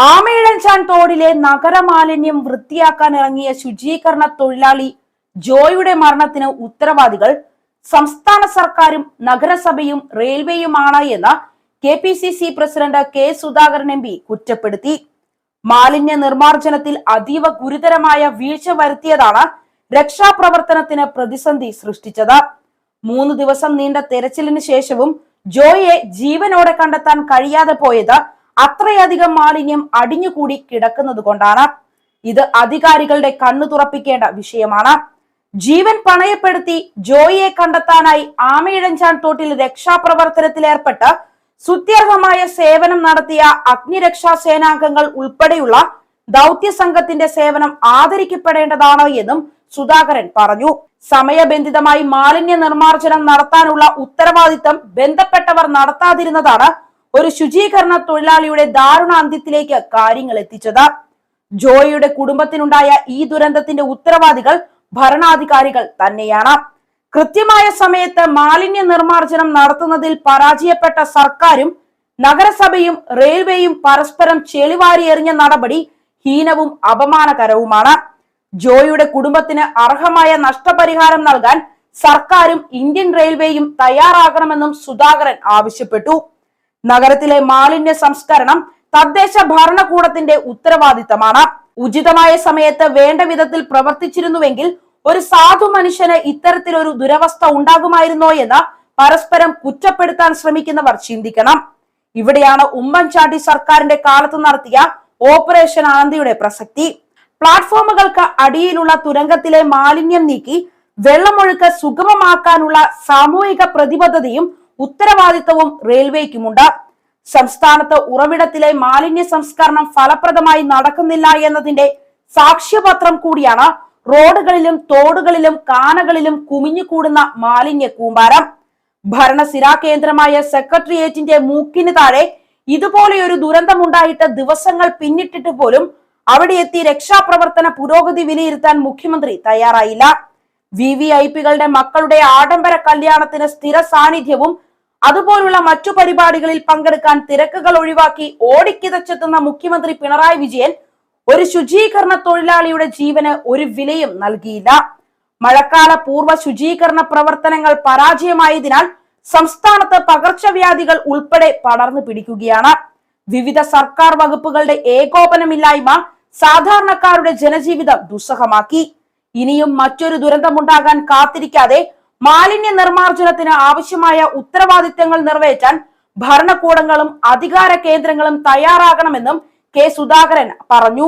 ആമയിഴഞ്ചാൻ തോടിലെ നഗരമാലിന്യം വൃത്തിയാക്കാൻ ഇറങ്ങിയ ശുചീകരണ തൊഴിലാളി ജോയുടെ മരണത്തിന് ഉത്തരവാദികൾ സംസ്ഥാന സർക്കാരും നഗരസഭയും റെയിൽവേയുമാണ് എന്ന് K P C C president K Sudhakaran M P കുറ്റപ്പെടുത്തി. മാലിന്യ നിർമാർജനത്തിൽ അതീവ ഗുരുതരമായ വീഴ്ച വരുത്തിയതാണ് രക്ഷാപ്രവർത്തനത്തിന് പ്രതിസന്ധി സൃഷ്ടിച്ചത്. മൂന്ന് ദിവസം നീണ്ട തെരച്ചിലിന് ശേഷവും ജോയിയെ ജീവനോടെ കണ്ടെത്താൻ കഴിയാതെ പോയത് അത്രയധികം മാലിന്യം അടിഞ്ഞുകൂടി കിടക്കുന്നത് കൊണ്ടാണ് ഇത് അധികാരികളുടെ കണ്ണു തുറപ്പിക്കേണ്ട വിഷയമാണ്. ജീവൻ പണയപ്പെടുത്തി ജോയിയെ കണ്ടെത്താനായി ആമയിഴഞ്ചാൻ തോട്ടിൽ രക്ഷാപ്രവർത്തനത്തിൽ ഏർപ്പെട്ട് സുത്യർഹമായ സേവനം നടത്തിയ അഗ്നിരക്ഷാ സേനാംഗങ്ങൾ ഉൾപ്പെടെയുള്ള ദൗത്യ സംഘത്തിന്റെ സേവനം ആദരിക്കപ്പെടേണ്ടതാണ് എന്നും സുധാകരൻ പറഞ്ഞു. സമയബന്ധിതമായി മാലിന്യ നിർമ്മാർജനം നടത്താനുള്ള ഉത്തരവാദിത്തം ബന്ധപ്പെട്ടവർ നടത്താതിരുന്നതാണ് ഒരു ശുചീകരണ തൊഴിലാളിയുടെ ദാരുണ അന്ത്യത്തിലേക്ക് കാര്യങ്ങൾ എത്തിച്ചത്. ജോയിയുടെ കുടുംബത്തിനുണ്ടായ ഈ ദുരന്തത്തിന്റെ ഉത്തരവാദികൾ ഭരണാധികാരികൾ തന്നെയാണ്. കൃത്യമായ സമയത്ത് മാലിന്യ നിർമ്മാർജനം നടത്തുന്നതിൽ പരാജയപ്പെട്ട സർക്കാരും നഗരസഭയും റെയിൽവേയും പരസ്പരം ചെളിവാരി എറിഞ്ഞ നടപടി ഹീനവും അപമാനകരവുമാണ്. ജോയിയുടെ കുടുംബത്തിന് അർഹമായ നഷ്ടപരിഹാരം നൽകാൻ സർക്കാരും ഇന്ത്യൻ റെയിൽവേയും തയ്യാറാകണമെന്നും സുധാകരൻ ആവശ്യപ്പെട്ടു. നഗരത്തിലെ മാലിന്യ സംസ്കരണം തദ്ദേശ ഭരണകൂടത്തിന്റെ ഉത്തരവാദിത്തമാണ്. ഉചിതമായ സമയത്ത് വേണ്ട വിധത്തിൽ പ്രവർത്തിച്ചിരുന്നുവെങ്കിൽ ഒരു സാധു മനുഷ്യന് ഇത്തരത്തിലൊരു ദുരവസ്ഥ ഉണ്ടാകുമായിരുന്നോ എന്ന് പരസ്പരം കുറ്റപ്പെടുത്താൻ ശ്രമിക്കുന്നവർ ചിന്തിക്കണം. ഇവിടെയാണ് ഉമ്മൻചാണ്ടി സർക്കാരിന്റെ കാലത്ത് നടത്തിയ ഓപ്പറേഷൻ ആനന്ദിയുടെ പ്രസക്തി. പ്ലാറ്റ്ഫോമുകൾക്ക് അടിയിലുള്ള തുരങ്കത്തിലെ മാലിന്യം നീക്കി വെള്ളമൊഴുക്ക് സുഗമമാക്കാനുള്ള സാമൂഹിക പ്രതിബദ്ധതയും ഉത്തരവാദിത്തവും റെയിൽവേക്കുമുണ്ട് സംസ്ഥാനത്ത് ഉറവിടത്തിലെ മാലിന്യ സംസ്കരണം ഫലപ്രദമായി നടക്കുന്നില്ല എന്നതിന്റെ സാക്ഷ്യപത്രം കൂടിയാണ് റോഡുകളിലും തോടുകളിലും കാനകളിലും കുമിഞ്ഞുകൂടുന്ന മാലിന്യ കൂമ്പാരം. ഭരണസിരാ കേന്ദ്രമായ സെക്രട്ടേറിയറ്റിന്റെ മൂക്കിന് താഴെ ഇതുപോലെയൊരു ദുരന്തമുണ്ടായിട്ട് ദിവസങ്ങൾ പിന്നിട്ടിട്ട് പോലും അവിടെ എത്തി രക്ഷാപ്രവർത്തന പുരോഗതി വിലയിരുത്താൻ മുഖ്യമന്ത്രി തയ്യാറായില്ല. വി വി ഐ പികളുടെ മക്കളുടെ ആഡംബര കല്യാണത്തിന് സ്ഥിര സാന്നിധ്യവും അതുപോലുള്ള മറ്റു പരിപാടികളിൽ പങ്കെടുക്കാൻ തിരക്കുകൾ ഒഴിവാക്കി ഓടിക്കിതച്ചെത്തുന്ന മുഖ്യമന്ത്രി പിണറായി വിജയൻ ഒരു ശുചീകരണ തൊഴിലാളിയുടെ ജീവന് ഒരു വിലയും നൽകിയില്ല. മഴക്കാല പൂർവ ശുചീകരണ പ്രവർത്തനങ്ങൾ പരാജയമായതിനാൽ സംസ്ഥാനത്ത് പകർച്ചവ്യാധികൾ ഉൾപ്പെടെ പടർന്നു പിടിക്കുകയാണ്. വിവിധ സർക്കാർ വകുപ്പുകളുടെ ഏകോപനമില്ലായ്മ സാധാരണക്കാരുടെ ജനജീവിതം ദുസ്സഹമാക്കി. ഇനിയും മറ്റൊരു ദുരന്തമുണ്ടാകാൻ കാത്തിരിക്കാതെ മാലിന്യ നിർമ്മാർജനത്തിന് ആവശ്യമായ ഉത്തരവാദിത്തങ്ങൾ നിറവേറ്റാൻ ഭരണകൂടങ്ങളും അധികാര കേന്ദ്രങ്ങളും തയ്യാറാകണമെന്നും കെ സുധാകരൻ പറഞ്ഞു.